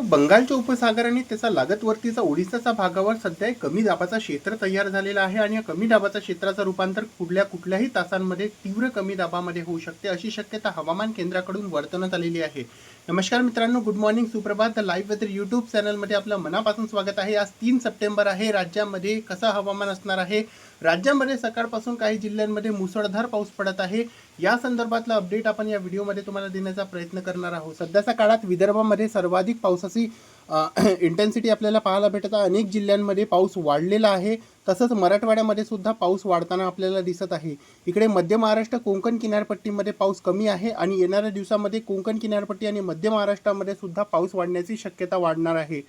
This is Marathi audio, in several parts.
मित्रांनो बंगालच्या उपसागर आणि त्याचा लागतवरतीचा ओडिसाचा भागावर सध्या एक कमी दाबाचा क्षेत्र तयार झालेला आहे आणि या कमी दाबाचा क्षेत्राचं रूपांतर कुठल्या कुठल्याही तासांमध्ये तीव्र कमी दाबामध्ये होऊ शकते अशी शक्यता हवामान केंद्राकडून वर्तवण्यात आलेली आहे. नमस्कार मित्रांनो गुड मॉर्निंग सुप्रभात. द लाईव्ह वेदर यूट्यूब चॅनलमध्ये आपलं मनापासून स्वागत आहे. आज तीन सप्टेंबर आहे. राज्यामध्ये कसं हवामान असणार आहे? राज्यामध्ये सकाळपासून काही जिल्ह्यांमध्ये मुसळधार पाऊस पडत आहे. या संदर्भातला अपडेट आपण या व्हिडिओमध्ये तुम्हाला देण्याचा प्रयत्न करणार आहोत. सध्याच्या काळात विदर्भामध्ये सर्वाधिक पावसाची इंटेन्सिटी आपल्याला पाहायला भेटत आहे. अनेक जिल्ह्यांमध्ये पाऊस वाढलेला आहे. तसंच मराठवाड्यामध्ये सुद्धा पाऊस वाढताना आपल्याला दिसत आहे. इकडे मध्य महाराष्ट्र कोकण किनारपट्टीमध्ये पाऊस कमी आहे आणि येणाऱ्या दिवसामध्ये कोकण किनारपट्टी आणि मध्य महाराष्ट्रामध्ये सुद्धा पाऊस वाढण्याची शक्यता वाढणार आहे.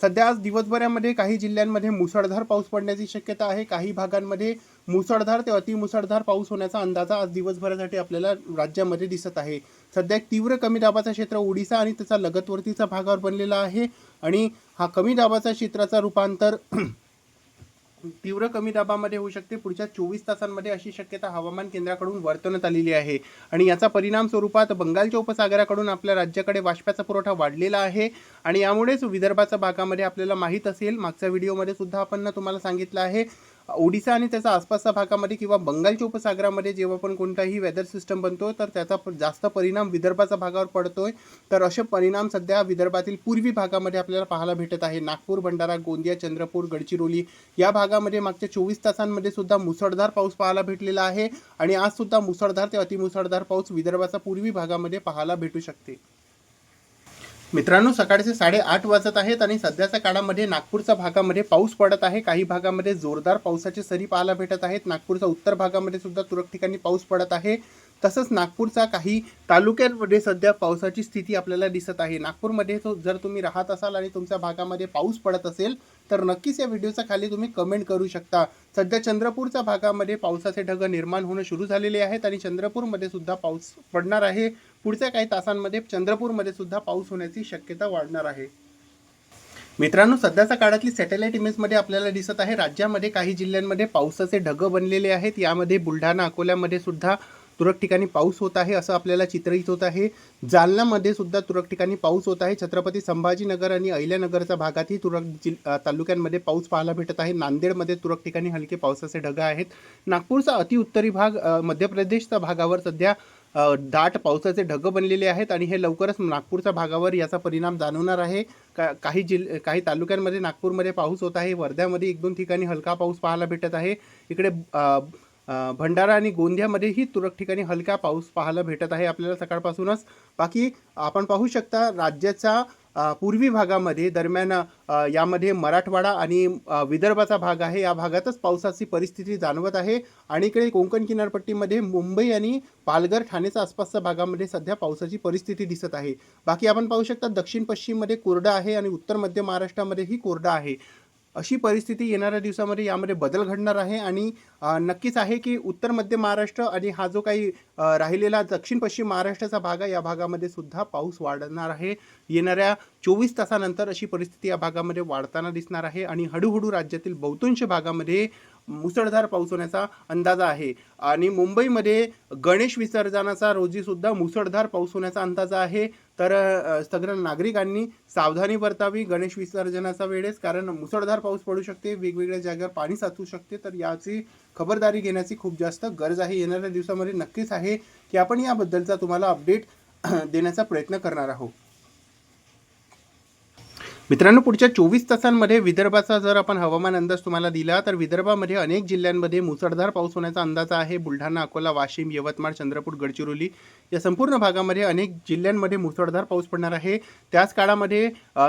सध्या आज दिवसभरामध्ये काही जिल्ह्यांमध्ये मुसळधार पाऊस पडण्याची शक्यता आहे. काही भागांमध्ये मुसळधार ते अतिमुसळधार पाऊस होण्याचा अंदाजा आज दिवसभरासाठी आपल्याला राज्यामध्ये दिसत आहे. सध्या एक तीव्र कमी दाबाचा क्षेत्र ओडिसा आणि त्याचा लगतवर्तीचा भागावर बनलेला आहे. आणि हा कमी दाबाचा क्षेत्राचा रूपांतर तीव्र कमी दाबामध्ये होऊ शकते. पुढच्या चोवीस तासांमध्ये अशी शक्यता हवामान केंद्राकडून वर्तवण्यात आलेली आहे. आणि याचा परिणाम स्वरूपात बंगालच्या उपसागराकडून आपल्या राज्याकडे बाष्पाचा पुरवठा वाढलेला आहे. आणि यामुळेच विदर्भाच्या भागामध्ये आपल्याला माहीत असेल मागच्या व्हिडिओमध्ये सुद्धा आपण तुम्हाला सांगितलं आहे. ओडिसा आणि त्याचा आसपासच्या भागामध्ये किंवा बंगालच्या उपसागरामध्ये जेव्हा पण कोणताही वेदर सिस्टम बनतो तर त्याचा जास्त परिणाम विदर्भाच्या भागावर पडतोय. तर असे परिणाम सध्या विदर्भातील पूर्वी भागामध्ये आपल्याला पाहायला भेटत आहे. नागपूर भंडारा गोंदिया चंद्रपूर गडचिरोली या भागामध्ये मागच्या चोवीस तासांमध्ये सुद्धा मुसळधार पाऊस पाहायला भेटलेला आहे. आणि आज सुद्धा मुसळधार ते अतिमुसळधार पाऊस विदर्भाचा पूर्वी भागामध्ये पाहायला भेटू शकते. मित्रांनो सकाळचे साडेआठ वाजत आहेत आणि सध्याच्या काळामध्ये नागपूरच्या भागामध्ये पाऊस पडत आहे. काही भागामध्ये जोरदार पावसाची सरी पाहायला भेटत आहेत. नागपूरच्या उत्तर भागामध्ये सुद्धा तुरळक ठिकाणी पाऊस पडत आहे. तसंच नागपूरचा काही तालुक्यांमध्ये सध्या पावसाची स्थिती आपल्याला दिसत आहे. नागपूरमध्ये जर तुम्ही राहत असाल आणि तुमच्या भागामध्ये पाऊस पडत असेल तर नक्कीच या व्हिडिओच्या खाली तुम्ही कमेंट करू शकता. सध्या चंद्रपूरच्या भागामध्ये पावसाचे ढग निर्माण होणं सुरू झालेले आहेत आणि चंद्रपूरमध्ये सुद्धा पाऊस पडणार आहे. पुढच्या काही तासांमध्ये चंद्रपूरमध्ये सुद्धा पाऊस होण्याची शक्यता वाढणार आहे. मित्रांनो सध्याच्या काळातली सॅटेलाइट इमेजमध्ये आपल्याला दिसत आहे राज्यामध्ये काही जिल्ह्यांमध्ये पावसाचे ढग बनलेले आहेत. यामध्ये बुलढाणा अकोल्यामध्ये सुद्धा तुरळक ठिकाणी पाऊस होत आहे असं आपल्याला चित्रित होत आहे. जालनामध्ये सुद्धा तुरळक ठिकाणी पाऊस होत आहे. छत्रपती संभाजीनगर आणि अहिल्यानगरच्या भागातही तुरळक जिल तालुक्यांमध्ये पाऊस पाहायला भेटत आहे. नांदेडमध्ये तुरळक ठिकाणी हलके पावसाचे ढग आहेत. नागपूरचा अतिउत्तरी भाग मध्य प्रदेशच्या भागावर सध्या दाट पावसाचे ढग बनलेले आहेत आणि हे लवकरच नागपूरच्या भागावर याचा परिणाम जाणवणार आहे. का काही जिल काही तालुक्यांमध्ये नागपूरमध्ये पाऊस होत आहे. वर्ध्यामध्ये एक दोन ठिकाणी हलका पाऊस पाहायला भेटत आहे. इकडे भंडारा आणि गोंदियामध्येही तुरळक ठिकाणी हलका पाऊस पाहायला भेटत आहे आपल्याला सकाळपासूनच. बाकी आपण पाहू शकता राज्याच्या पूर्वी भागामध्ये दरम्यान यामध्ये मराठवाडा आणि विदर्भाचा भाग आहे. या भागातच पावसाची परिस्थिती जाणवत आहे. आणि इकडे कोकण किनारपट्टीमध्ये मुंबई आणि पालघर ठाण्याच्या आसपासच्या भागामध्ये सध्या पावसाची परिस्थिती दिसत आहे. बाकी आपण पाहू शकता दक्षिण पश्चिममध्ये कोरडं आहे आणि उत्तर मध्य महाराष्ट्रामध्येही कोरडं आहे. अशी परिस्थिती येणाऱ्या दिवसामध्ये यामध्ये बदल घडणार आहे आणि नक्कीच आहे की उत्तर मध्य महाराष्ट्र आणि हा जो काही राहिलेला दक्षिण पश्चिम महाराष्ट्राचा भाग आहे या भागामध्ये सुद्धा पाऊस वाढणार आहे. येणाऱ्या चोवीस तासानंतर अशी परिस्थिती या भागामध्ये वाढताना दिसणार आहे आणि हळूहळू राज्यातील बहुतांश भागामध्ये मुसळधार पाऊस होण्याचा अंदाज आहे. आणि मुंबईमध्ये गणेश विसर्जनाचा रोजीसुद्धा मुसळधार पाऊस होण्याचा अंदाज आहे. तर सगळ्या नागरिकांनी सावधानी वर्तावी गणेश विसर्जनाचा वेळेस कारण मुसळधार पाऊस पडू शकते वेगवेगळ्या जागेवर पाणी साचू शकते. तर याची खबरदारी घेण्याची खूप जास्त गरज आहे. येणाऱ्या दिवसामध्ये नक्कीच आहे की आपण याबद्दलचा तुम्हाला अपडेट देण्याचा प्रयत्न करणार आहोत. मित्रांनो पुढच्या चोवीस तासांमध्ये विदर्भाचा जर आपण हवामान अंदाज तुम्हाला दिला तर विदर्भामध्ये अनेक जिल्ह्यांमध्ये मुसळधार पाऊस होण्याचा अंदाज आहे. बुलढाणा अकोला वाशिम यवतमाळ चंद्रपूर गडचिरोली या संपूर्ण भागामध्ये अनेक जिल्ह्यांमध्ये मुसळधार पाऊस पडणार आहे. त्याच काळामध्ये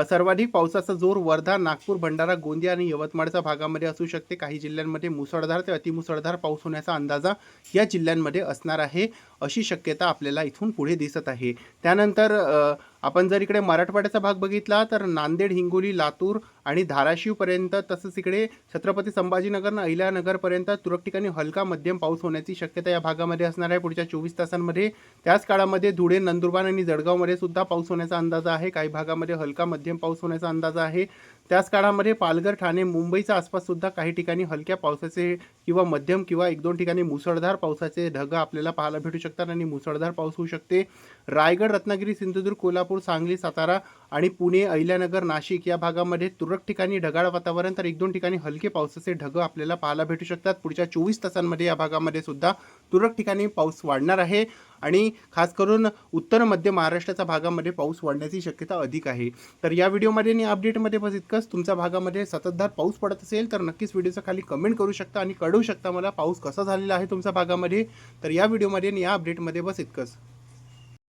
सर्वाधिक पावसाचा जोर वर्धा नागपूर भंडारा गोंदिया आणि यवतमाळच्या भागामध्ये असू शकते. काही जिल्ह्यांमध्ये मुसळधार ते अतिमुसळधार पाऊस होण्याचा अंदाजा या जिल्ह्यांमध्ये असणार आहे अशी शक्यता आपल्याला इथून पुढे दिसत आहे. त्यानंतर आपण जर इकडे मराठवाड्याचा भाग बघितला तर नांदेड हिंगोली लातूर आणि धाराशिवपर्यंत तसंच इकडे छत्रपती संभाजीनगर अहिल्यानगरपर्यंत तुरळक ठिकाणी हलका मध्यम पाऊस होण्याची शक्यता या भागामध्ये असणार आहे. पुढच्या चोवीस तासांमध्ये त्याच काळामध्ये धुळे नंदुरबार आणि जळगावमध्ये सुद्धा पाऊस होण्याचा अंदाज आहे. काही भागामध्ये हलका मध्यम पाऊस होण्याचा अंदाज आहे. त्याच काळामध्ये पालघर ठाणे मुंबईच्या आसपास सुद्धा काही ठिकाणी हलक्या पावसाचे किंवा मध्यम किंवा एक दोन ठिकाणी मुसळधार पावसाचे ढग आपल्याला पाहायला भेटू शकतात आणि मुसळधार पाऊस होऊ शकते. रायगड रत्नागिरी सिंधुदुर्ग कोल्हापूर सांगली सातारा आणि पुणे अहिल्यानगर नाशिक या भागामध्ये तुरळक ठिकाणी ढगाळ वातावरण तर एक दोन ठिकाणी हलके पावसाचे ढग आपल्याला पाहायला भेटू शकतात. पुढच्या चोवीस तासांमध्ये या भागामध्ये सुद्धा तुरळक ठिकाणी पाऊस वाढणार आहे आणि खास करून उत्तर मध्य महाराष्ट्राच्या भागामध्ये पाऊस वाढण्याची शक्यता अधिक आहे. तर या व्हिडिओमध्ये आणि अपडेटमध्ये बस इतकंच. तुमच्या भागामध्ये सततधार पाऊस पडत असेल तर नक्कीच व्हिडिओचं खाली कमेंट करू शकता आणि कळवू शकता मला पाऊस कसा झालेला आहे तुमच्या भागामध्ये. तर या व्हिडिओमध्ये आणि या अपडेटमध्ये बस इतकंच.